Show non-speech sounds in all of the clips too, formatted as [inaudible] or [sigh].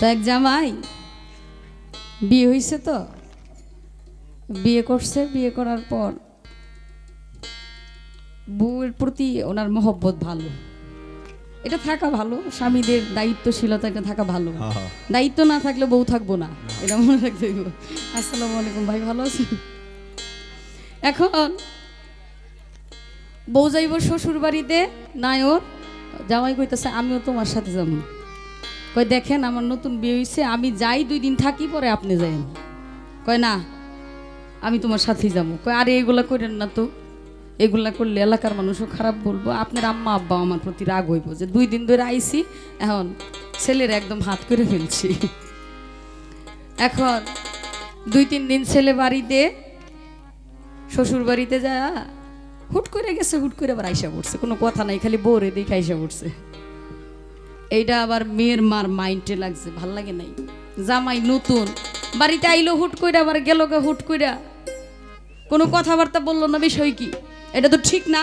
তো এক জামাই বিয়ে হয়েছে তো? বিয়ে করছে বিয়ে করার পর বউয়ের প্রতি ওনার মহব্বত ভালো। এটা থাকা ভালো স্বামীদের দায়িত্বশীলতা এটা থাকা ভালো। দায়িত্ব না থাকলে বউ থাকব না এটা মনে রাখতে হইব। আসসালামু আলাইকুম ভাই ভালো আছেন? এখন বউ যাইব শ্বশুর বাড়িতে নায়র জামাই কইতেছে আমিও তোমার সাথে যাব। কয়, দেখেন আমার নতুন বিয়ে হয়েছে আমি যাই, দুই দিন থাকি, পরে আপনি যাইন। কয়, না, আমি তোমার সাথেই যাব। কয়, আরে, এগুলা করেন না তো। এগুলা করলে এলাকার মানুষও খারাপ বলব। আপনার আম্মা, আব্বা আমার প্রতি রাগ হইব যে দুই দিন ধরে আইছি, এখন ছেলের একদম হাত করে ফেলছি। এখন দুই, তিন দিন ছেলে বাড়িতে, শ্বশুর বাড়িতে যা হুট করে গেছে, হুট করে আবার আইসা পড়ছে। কোনো কথা নাই, খালি বোরে দেখে আইসা পড়ছে। এইটা আবার মেয়ের মার মাইন্ডে লাগছে, ভালো লাগে নাই। জামাই নতুন, বাড়িতে আইলো হুট কইরা, আবার গেল হুট কইরা। কোনো কথাবার্তা বলল না বিষয় কি? এটা তো ঠিক না।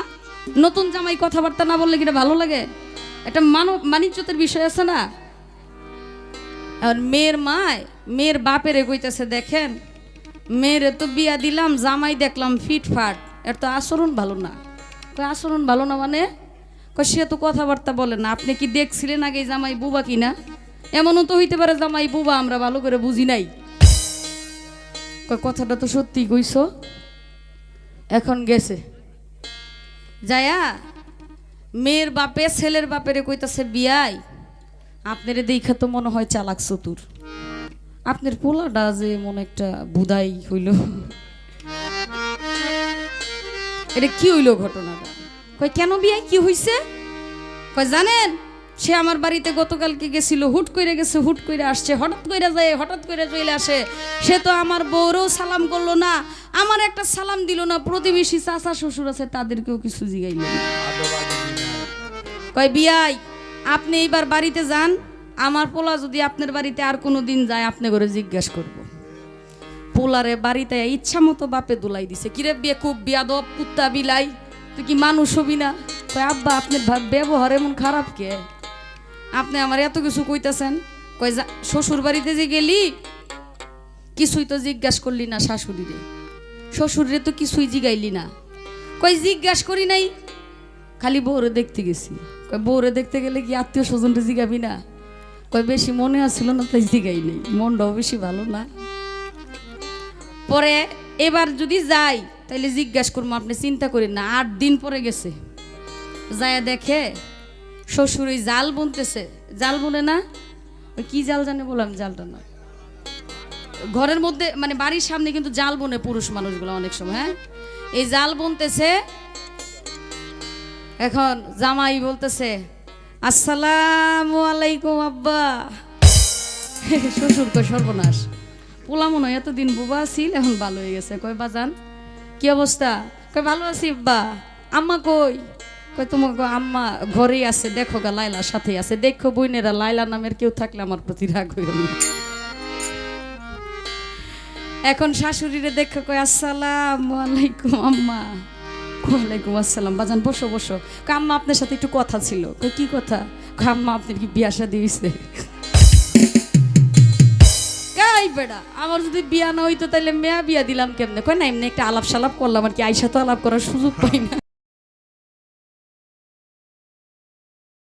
নতুন জামাই কথাবার্তা না বললে কি এটা ভালো লাগে? একটা মানব, মানিজ্যতের বিষয় আছে না? আর মেয়ের মায়, মেয়ের বাপেরে কইতেছে, দেখেন, মেয়েরে তো বিয়া দিলাম, জামাই দেখলাম ফিটফাট। এর তো আচরণ ভালো না। আচরণ ভালো না মানে? সে তো কথাবার্তা বলে না। আপনি কি দেখছিলেন আগে জামাই বুবা কিনা? এমনও তো হইতে পারে জামাই বুবা আমরা ভালো করে বুঝি নাই। কথাটা তো সত্যি কইছো। এখন গেছে। যায়া, মেয়ের বাপে ছেলের বাপেরে কইতাছে, বিয়াই, আপনারে দেখা তো মনে হয় চালাক চতুর। আপনার পোলাটা যে মনে একটা বুদাই হইল। এটা কি হইল ঘটনাটা? কই কেন বিয়াই কি হইছে? কই জানেন, সে আমার বাড়িতে গতকালকে গেছিল, হুট করে গেছে, হুট করে আসছে, হঠাৎ করে যায়, হঠাৎ করে চলে আসে। সে তো আমার বউরও সালাম করল না, আমার একটা সালাম দিল না, প্রতিবেশী চাচা, শ্বশুর আছে, তাদেরকেও কিছু জিগাইল কয়, বিয়াই, আপনি এইবার বাড়িতে যান, আমার পোলা যদি আপনার বাড়িতে আর কোনো দিন যায়, আপনি করে জিজ্ঞাসা করব। পোলারে বাড়িতে ইচ্ছা মতো বাপে দুলাই দিছে। কিরে বিয়ে, খুব বিয়াদব, কুত্তা, বিলাই তুই কি মানুষ হবি না? কয়, আব্বা, আপনার ব্যবহার এমন খারাপ কে? আপনি আমার এত কিছু কইতেছেন। কয়, যা শ্বশুর বাড়িতে যে গেলি, কিছুই তো জিজ্ঞাসা করলি না শাশুড়িরে। শ্বশুরে তো কিছুই জিগাইলি না। কই জিজ্ঞাসা করি নাই, খালি বউরে দেখতে গেছি। কয়, বউরে দেখতে গেলে কি আত্মীয় স্বজনটা জিগাবি না? কয়, বেশি মনে আসছিল না, তাই জিগাই নেই। মনটাও বেশি ভালো না। পরে এবার যদি যাই তাইলে জিজ্ঞাসা করব আপনি চিন্তা করেন না, আট দিন পরে গেছে। যায় দেখে শ্বশুর ওই জাল বুনতেছে। জাল বুনে না? ওই কি জাল জানে বললাম জালটা না। ঘরের মধ্যে মানে বাড়ির সামনে কিন্তু জাল বনে পুরুষ মানুষগুলো অনেক সময় হ্যাঁ? এই জাল বুনতেছে, এখন জামাই বলতেছে, আসসালাম আলাইকুম আব্বা। [laughs] শ্বশুর তো সর্বনাশ। পোলা মনে হয় এতদিন বুবা ছিল, এখন ভালো হয়ে গেছে। কয়, বাজান কি অবস্থা? কয় ভালো আছি বা আম্মা কই? কই তোমার গো আম্মা ঘরেই আছে। দেখো গা লাইলার সাথে আছে। দেখো বইনেরা লাইলা নামের কেউ থাকলে আমার প্রতি রাগ হইল এখন শাশুড়িরে দেখো কই আসসালামু আলাইকুম আম্মা। ওয়ালাইকুম আসসালাম। বাজান বসো বসো। কয়, আম্মা আপনার সাথে একটু কথা ছিল। কয়, কি কথা? কয়, আম্মা আপনার কি বিয়া হইছে? বেড়া। আমার যদি বিয়া না হইতো তাহলে মেয়া বিয়া দিলাম কেমনে? কয় না, এমনি একটা আলাপ সালাপ করলাম আর কি, আইসা তো আলাপ করার সুযোগ পাই না।